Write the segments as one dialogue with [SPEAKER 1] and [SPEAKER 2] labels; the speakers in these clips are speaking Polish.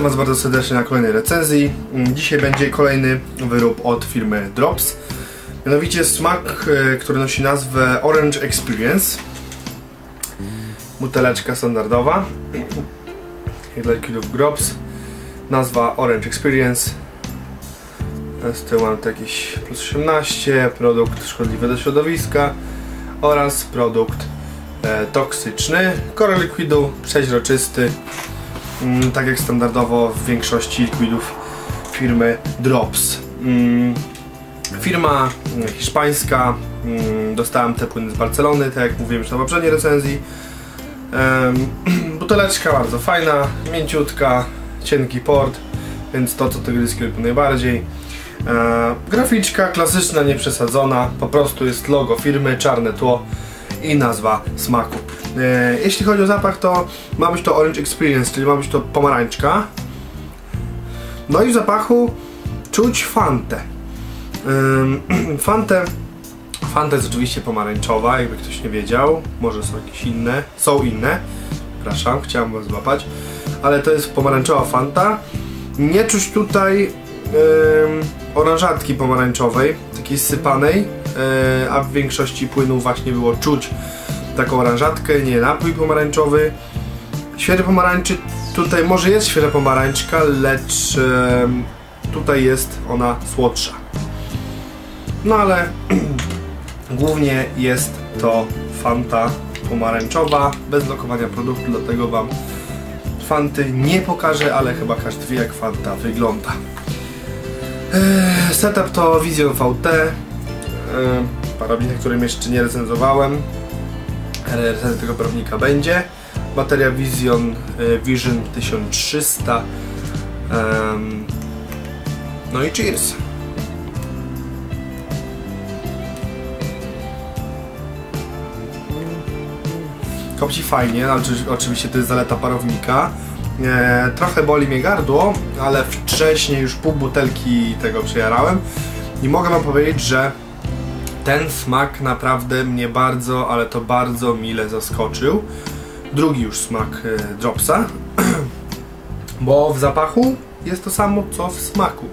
[SPEAKER 1] Witam Was bardzo serdecznie na kolejnej recenzji. Mm, Dzisiaj będzie kolejny wyrób od firmy Drops. Mianowicie smak, e, który nosi nazwę Orange Experience. Buteleczka standardowa. Dla liquidów Drops. Nazwa Orange Experience. Z tyłu mam tu jakieś plus 18, produkt szkodliwy do środowiska oraz produkt e, toksyczny. Kolor likwidu przeźroczysty, tak jak standardowo w większości likwidów firmy Drops. Mm, firma mm, hiszpańska, mm, dostałem te płyny z Barcelony, tak jak mówiłem już na poprzedniej recenzji. Buteleczka bardzo fajna, mięciutka, cienki port, więc to co tygryski lubię najbardziej. E, graficzka klasyczna, nieprzesadzona, po prostu jest logo firmy, czarne tło i nazwa smaku. E, jeśli chodzi o zapach, to ma być to Orange Experience, czyli ma być to pomarańczka. No i w zapachu czuć fantę. Fantę Fanta jest oczywiście pomarańczowa, jakby ktoś nie wiedział. Może są jakieś inne. Są inne. Przepraszam, chciałem was złapać. Ale to jest pomarańczowa Fanta. Nie czuć tutaj ym, oranżatki pomarańczowej, takiej sypanej, yy, a w większości płynów właśnie było czuć taką oranżatkę, nie napój pomarańczowy. Świeży pomarańczy, tutaj może jest świeża pomarańczka, lecz tutaj jest ona słodsza. No ale głównie jest to Fanta pomarańczowa, bez lokowania produktu, dlatego Wam Fanty nie pokażę, ale chyba każdy wie jak Fanta wygląda. Eee, Setup to Vision VT, eee, parownik, którym jeszcze nie recenzowałem, recenzja tego parownika będzie. Bateria Vision e, Vision 1300. Em, No i cheers! Kopci fajnie, oczy- oczywiście to jest zaleta parownika. E, trochę boli mnie gardło, ale wcześniej już pół butelki tego przejarałem i mogę wam powiedzieć, że ten smak naprawdę mnie bardzo, ale to bardzo mile zaskoczył. Drugi już smak e, Dropsa, bo w zapachu jest to samo co w smaku,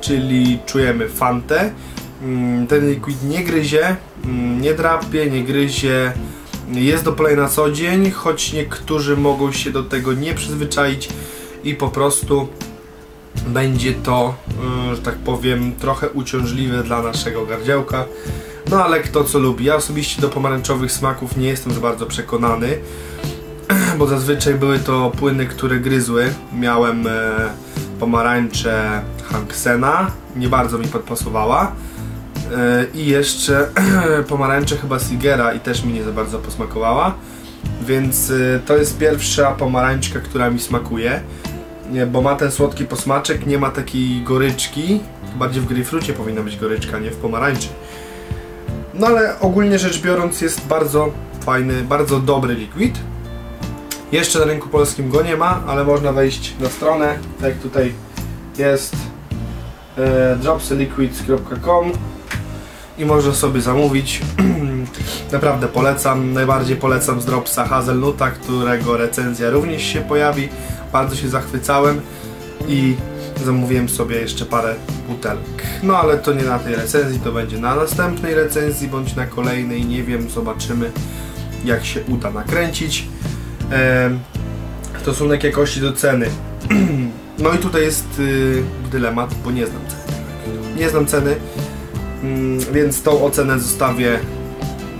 [SPEAKER 1] czyli czujemy fantę. Mm, Ten liquid nie gryzie, mm, nie drapie, nie gryzie, jest do play na co dzień, choć niektórzy mogą się do tego nie przyzwyczaić i po prostu będzie to, yy, że tak powiem, trochę uciążliwe dla naszego gardziełka. No ale kto co lubi. Ja osobiście do pomarańczowych smaków nie jestem za bardzo przekonany, bo zazwyczaj były to płyny, które gryzły. Miałem e, pomarańczę Hanksena, nie bardzo mi podpasowała. E, I jeszcze pomarańczę chyba Sigera i też mi nie za bardzo posmakowała. Więc e, to jest pierwsza pomarańczka, która mi smakuje. Nie, bo ma ten słodki posmaczek, nie ma takiej goryczki. Bardziej w grejpfrucie powinna być goryczka, nie w pomarańczy. No ale ogólnie rzecz biorąc jest bardzo fajny, bardzo dobry liquid. Jeszcze na rynku polskim go nie ma, ale można wejść na stronę, tak tutaj jest e, dropsliquids.com i można sobie zamówić. Naprawdę polecam, najbardziej polecam z Dropsa Hazelnuta, którego recenzja również się pojawi. Bardzo się zachwycałem i zamówiłem sobie jeszcze parę butelek. No ale to nie na tej recenzji, to będzie na następnej recenzji bądź na kolejnej, nie wiem, zobaczymy jak się uda nakręcić. Em, stosunek jakości do ceny. No i tutaj jest y, dylemat, bo nie znam ceny. Nie znam ceny, mm, więc tą ocenę zostawię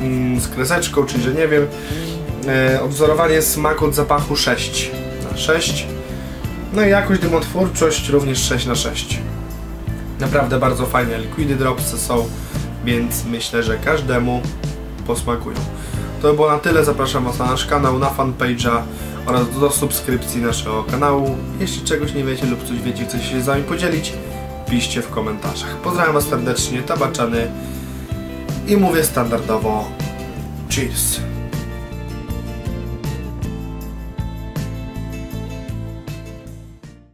[SPEAKER 1] mm, z kreseczką, czyli że nie wiem. E, odwzorowanie smaku od zapachu 6 na 6. No i jakość dymotwórczość również 6 na 6. Naprawdę bardzo fajne likwidy dropsy są, więc myślę, że każdemu posmakują. To by było na tyle, zapraszam Was na nasz kanał, na fanpage'a oraz do subskrypcji naszego kanału. Jeśli czegoś nie wiecie lub coś wiecie, chcecie się z nami podzielić, piszcie w komentarzach. Pozdrawiam Was serdecznie, tabaczany i mówię standardowo cheers.